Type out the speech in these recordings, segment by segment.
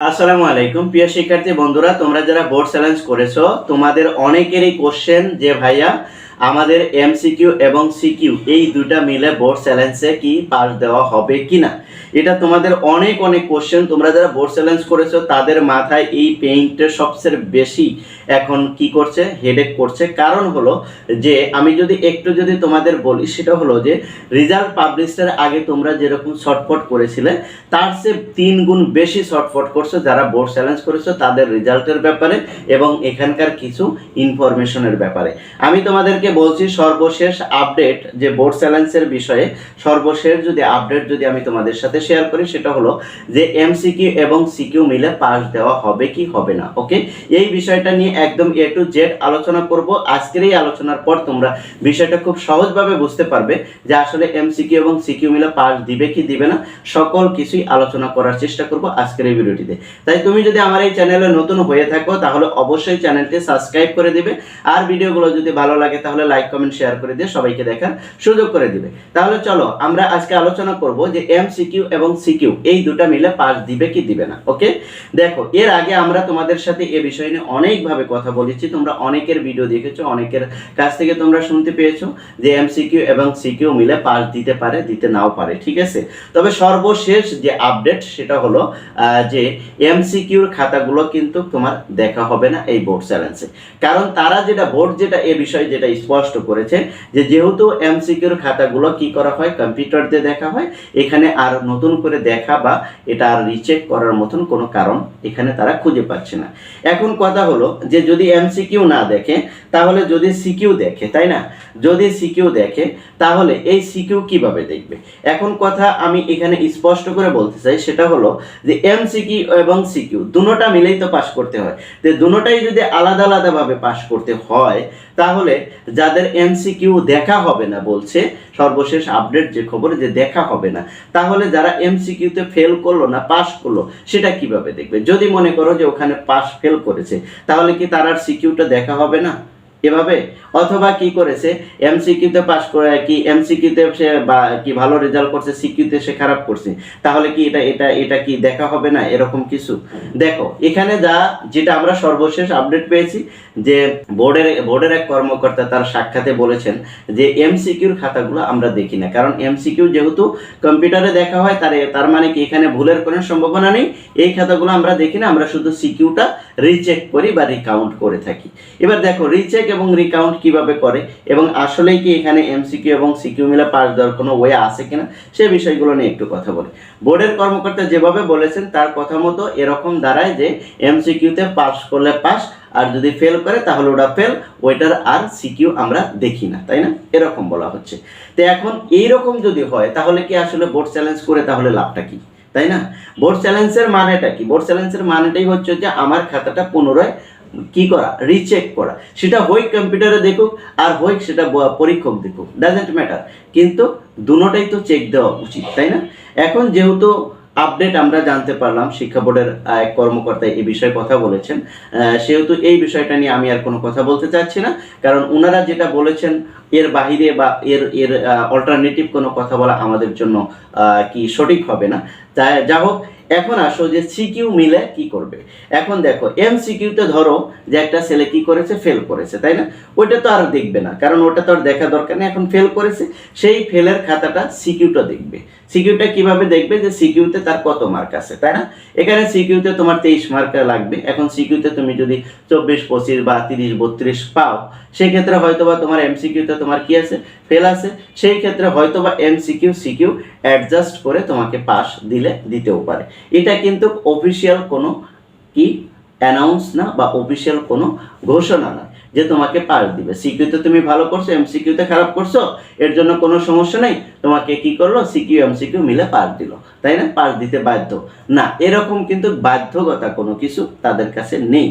আসসালামু আলাইকুম। প্রিয় শিক্ষার্থী, বন্ধুরা, তোমরা যারা বোর্ড চ্যালেঞ্জ করেছ, তোমাদের অনেকেরই কোশ্চেন যে, ভাইয়া আমাদের এমসিকিউ এবং সিকিউ এই দুটা মিলে বোর্ড চ্যালেঞ্জে কি পাস দেওয়া হবে কিনা? এটা তোমাদের অনেক অনেক কোশ্চেন তোমরা যারা বোর্ড চ্যালেঞ্জ করেছ, তাদের মাথায় এই পেইন্টটা সবচেয়ে বেশি এখন কি করছে? হেডেক করছে। কারণ হলো যে, আমি যদি একটু যদি তোমাদের বলি, সেটা হলো যে রেজাল্ট পাবলিশের আগে তোমরা যেরকম শর্টফট করেছিলে, তার চেয়ে তিন গুণ বেশি শর্টফট করছ যারা বোর্ড চ্যালেঞ্জ করেছ, তাদের রেজাল্টের ব্যাপারে এবং এখানকার কিছু ইনফরমেশনের ব্যাপারে। আমি তোমাদেরকে বলছি, সর্বশেষ আপডেট যে বোর্ড চ্যালেঞ্জের বিষয়ে, সর্বশেষ যদি আপডেট যদি আমি তোমাদের সাথে শেয়ার করি, সেটা হলো যে এমসিকিউ এবং সিকিউ মিলে পাস দেওয়া হবে কি হবে না ওকে এই বিষয়টা নিয়ে একদম এ টু জেড আলোচনা করব। আজকের এই আলোচনার পর তোমরা বিষয়টা খুব সহজভাবে বুঝতে পারবে যে আসলে এমসিকিউ এবং সিকিউ মিলে পাস দিবে কি দিবে না। সকল কিছুই আলোচনা করার চেষ্টা করব আজকের এই ভিডিওটিতে। তাই তুমি যদি আমার এই চ্যানেলে নতুন হয়ে থাকো, তাহলে অবশ্যই চ্যানেলটি সাবস্ক্রাইব করে দিবে। আর ভিডিওগুলো যদি ভালো লাগে, তাহলে লাইক কমেন্ট শেয়ার করে দিয়ে সবাইকে দেখার সুযোগ করে দিবে। তাহলে চলো, আমরা আজকে আলোচনা করব যে এমসিকিউ এবং সিকিউ এই দুটা মিলে পাস দিবে কি দিবে না ওকে দেখো, এর আগে আমরা তোমাদের সাথে এ বিষয় নিয়ে অনেকভাবে কথা বলেছি, তোমরা অনেকের ভিডিও দেখেছ, অনেকের কাছ থেকে তোমরা শুনতে পেয়েছ যে এমসিকিউ এবং সিকিউ মিলে পাস দিতে পারে, দিতে নাও পারে, ঠিক আছে? তবে সর্বশেষ যে আপডেট সেটা হলো যে এমসিকিউর খাতাগুলো কিন্তু তোমার দেখা হবে না এই বোর্ড চ্যালেঞ্জে কারণ তারা যেটা বোর্ড যেটা, এ বিষয়ে যেটা স্পষ্ট করেছে যে যেহেতু এমসিকিউর খাতাগুলো কি করা হয় কম্পিউটার দিয়ে দেখা হয়, এখানে আর নতুন করে দেখা বা এটা আর রিচেক করার মতন কোনো কারণ এখানে তারা খুঁজে পাচ্ছে না। এখন কথা হলো যে যদি এমসিকিউ না দেখে তাহলে যদি সিকিউ দেখে, তাই না? যদি সিকিউ দেখে, তাহলে এই সিকিউ কীভাবে দেখবে? এখন কথা আমি এখানে স্পষ্ট করে বলতে চাই, সেটা হলো যে এমসিকিউ এবং সিকিউ, দুটোটা মিলেই তো পাশ করতে হয়। তো দুটোটাই যদি আলাদা আলাদাভাবে পাশ করতে হয়, তাহলে যাদের এমসিকিউ দেখা হবে না বলছে, সর্বশেষ আপডেট যে খবর যে দেখা হবে না, তাহলে যারা এম এমসিকিউতে ফেল করল না পাস করল, সেটা কীভাবে দেখবে? যদি মনে করো যে ওখানে পাস ফেল করেছে, তাহলে কি তার আর সিকিউটা দেখা হবে না? এভাবে? অথবা কি করেছে? এমসিকিউতে পাস করে কি এমসিকিউতে সে বা কি ভালো রেজাল্ট করছে, সিকিউতে সে খারাপ করছে? তাহলে কি এটা এটা এটা কি দেখা হবে না? এরকম কিছু। দেখো, এখানে যা, যেটা আমরা সর্বশেষ আপডেট পেয়েছি, যে বোর্ডের বোর্ডের এক কর্মকর্তা তার সাক্ষাতে বলেছেন যে এমসিকিউর খাতাগুলো আমরা দেখি না। কারণ এমসিকিউ যেহেতু কম্পিউটারে দেখা হয়, তার তার মানে কি এখানে ভুলের কোনো সম্ভাবনা নেই। এই খাতাগুলো আমরা দেখি না, আমরা শুধু সিকিউটা রিচেক করি বা রিকাউন্ট করে থাকি। এবার দেখো রিচেক এবং রিকাউন্ট কীভাবে করে এবং আসলেই কি এখানে এমসিকিউ এবং সিকিউ মিলে পাস দেওয়ার কোনো ওয়ে আছে কিনা সে বিষয়গুলো নিয়ে একটু কথা বলি। বোর্ডের কর্মকর্তা যেভাবে বলেছেন, তার কথা মতো এরকম দাঁড়ায় যে এমসিকিউতে পাস করলে পাস আর যদি ফেল করে তাহলে ওটা ফেল ওইটার আর সিকিউ আমরা দেখি না, তাই না? এরকম বলা হচ্ছে। তো এখন এইরকম যদি হয়, তাহলে কি আসলে বোর্ড চ্যালেঞ্জ করে তাহলে লাভটা কি? তাই না? বোর্ড চ্যালেঞ্জের মানেটা কি? বোর্ড চ্যালেঞ্জের মানেটাই হচ্ছে যে আমার খাতাটা পুনরায় কি করা? রিচেক করা। সেটা হোক কম্পিউটারে দেখুক, আর হোক সেটা পরীক্ষক দেখুক। ডাজেন্ট ম্যাটার কিন্তু দুটোটাই তো চেক দেওয়া উচিত, তাই না? এখন যেহেতু আপডেট আমরা জানতে পারলাম, শিক্ষা বোর্ডের এক কর্মকর্তা এই বিষয়ে কথা বলেছেন সেহেতু এই বিষয়টা নিয়ে আমি আর কোনো কথা বলতে চাচ্ছি না। কারণ ওনারা যেটা বলেছেন, এর বাহিরে বা এর এর অল্টারনেটিভ কোনো কথা বলা আমাদের জন্য কি সঠিক হবে না। তাই যা হোক, এখন আসো যে সিকিউ মিলে কি করবে? এখন দেখো এম সিকিউতে ধরো যে একটা ছেলে কি করেছে? ফেল করেছে, তাই না? ওইটা তো আর দেখবে না, কারণ ওটা তো আর দেখা দরকার নেই। এখন ফেল করেছে, সেই ফেলের খাতাটা সিকিউটা দেখবে। সিকিউটা কীভাবে দেখবে? যে সিকিউতে তার কত মার্ক আছে, তাই না? এখানে সিকিউতে তোমার তেইশ মার্ক লাগবে। এখন সিকিউতে তুমি যদি চব্বিশ, পঁচিশ বা তিরিশ, বত্রিশ পাও সেই ক্ষেত্রে হয়তো বা তোমার এমসিকিউতে তোমার কি আছে? ফেল আছে। সেই ক্ষেত্রে হয়তো বা এমসিকিউ সিকিউ অ্যাডজাস্ট করে তোমাকে পাস দিলে দিতেও পারে। এটা কিন্তু অফিসিয়াল কোনো কি অ্যানাউন্স না বা অফিসিয়াল কোনো ঘোষণা না যে তোমাকে পাস দিবে। সিকিউতে তুমি ভালো করছ এমসিকিউতে খারাপ করছ, এর জন্য কোনো সমস্যা নেই, তোমাকে কি করল সিকিউ এমসিকিউ মিলে পাস দিল, তাই না? পাস দিতে বাধ্য। না, এরকম কিন্তু বাধ্যকতা কোনো কিছু তাদের কাছে নেই।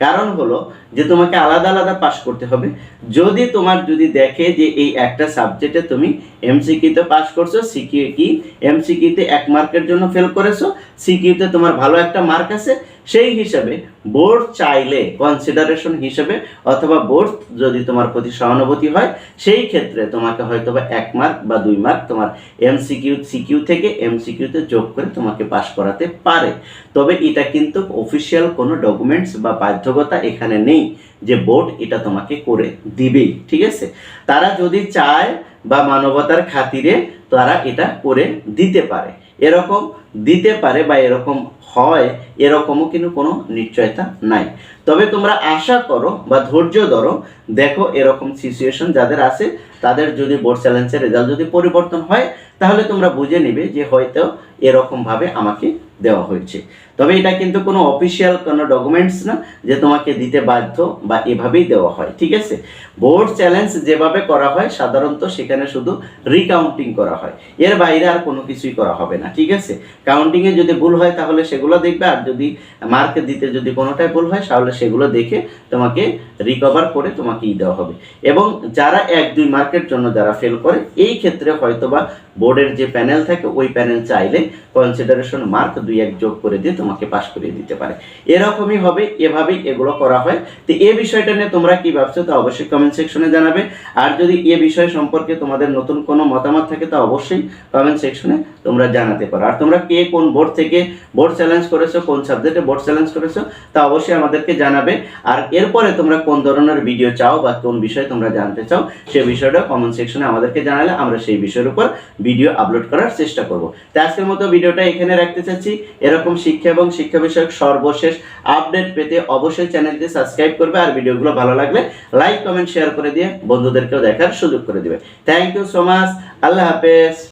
কারণ হলো যে তোমাকে আলাদা আলাদা পাস করতে হবে। যদি তোমার যদি দেখে যে এই একটা সাবজেক্টে তুমি এমসিকিউতে পাস করছ সিকিউ কি? এমসিকিউতে এক মার্কের জন্য ফেল করেছ সিকিউতে তোমার ভালো একটা মার্ক আছে সেই হিসাবে বোর্ড চাইলে কনসিডারেশন হিসেবে অথবা বোর্ড যদি তোমার প্রতি সহানুভূতি হয়, সেই ক্ষেত্রে তোমাকে হয়তো বা এক মার্ক বা দুই মার্ক তোমার এমসিকিউ সিকিউ থেকে এমসিকিউতে যোগ করে তোমাকে পাশ করাতে পারে। তবে এটা কিন্তু অফিসিয়াল কোনো ডকুমেন্টস বা বাধ্যকতা এখানে নেই যে বোর্ড এটা তোমাকে করে দিবেই, ঠিক আছে? তারা যদি চায় বা মানবতার খাতিরে তারা এটা করে দিতে পারে। এরকম দিতে পারে বা এরকম হয়, এরকমও কিন্তু কোনো নিশ্চয়তা নাই। তবে তোমরা আশা করো বা ধৈর্য ধরো, দেখো এরকম সিচুয়েশন যাদের আছে, তাদের যদি বোর্ড চ্যালেঞ্জের রেজাল্ট যদি পরিবর্তন হয়, তাহলে তোমরা বুঝে নিবে যে হয়তো এরকমভাবে আমাকে দেওয়া হয়েছে। তবে এটা কিন্তু কোনো অফিসিয়াল কোনো ডকুমেন্টস না যে তোমাকে দিতে বাধ্য বা এভাবেই দেওয়া হয়, ঠিক আছে? বোর্ড চ্যালেঞ্জ যেভাবে করা হয় সাধারণত সেখানে শুধু রিকাউন্টিং করা হয়। এর বাইরে আর কোনো কিছুই করা হবে না, ঠিক আছে? কাউন্টিংয়ে যদি ভুল হয় তাহলে সেগুলো দেখবে, আর যদি মার্ক দিতে যদি কোনোটাই ভুল হয় তাহলে সেগুলো দেখে তোমাকে রিকভার করে তোমাকে ই দেওয়া হবে। এবং যারা এক দুই মার্কের জন্য যারা ফেল করে, এই ক্ষেত্রে হয়তোবা বোর্ডের যে প্যানেল থাকে, ওই প্যানেল চাইলে কনসিডারেশন মার্ক দুই এক যোগ করে দিয়ে তোমাকে পাশ করিয়ে দিতে পারে। এরকমই হবে, এভাবেই এগুলো করা হয়। তো এ বিষয়টা নিয়ে তোমরা কি ভাবছ তা অবশ্যই কমেন্ট সেকশনে জানাবে। আর যদি এ বিষয় সম্পর্কে তোমাদের নতুন কোনো মতামত থাকে তা অবশ্যই কমেন্ট সেকশনে তোমরা জানাতে পারো। আর তোমরা কে কোন বোর্ড থেকে বোর্ড চ্যালেঞ্জ করেছ, কোন সাবজেক্টে বোর্ড চ্যালেঞ্জ করেছ, তা অবশ্যই আমাদেরকে জানাবে। আর এরপরে তোমরা কোন ধরনের ভিডিও চাও বা কোন বিষয়ে তোমরা জানতে চাও সেই বিষয়টা কমেন্ট সেকশনে আমাদেরকে জানালে আমরা সেই বিষয়ের উপর ভিডিও আপলোড করার চেষ্টা করব। তো আজকের মতো ভিডিওটা এখানে রাখতে চাচ্ছি। এরকম শিক্ষা এবং শিক্ষা বিষয়ক সর্বশেষ আপডেট পেতে অবশ্যই চ্যানেলটি সাবস্ক্রাইব করবে আর ভিডিওগুলো ভালো লাগলে লাইক কমেন্ট শেয়ার করে দিয়ে বন্ধুদেরকেও দেখার সুযোগ করে দিবে। থ্যাংক ইউ সো মাচ আল্লাহ হাফেজ।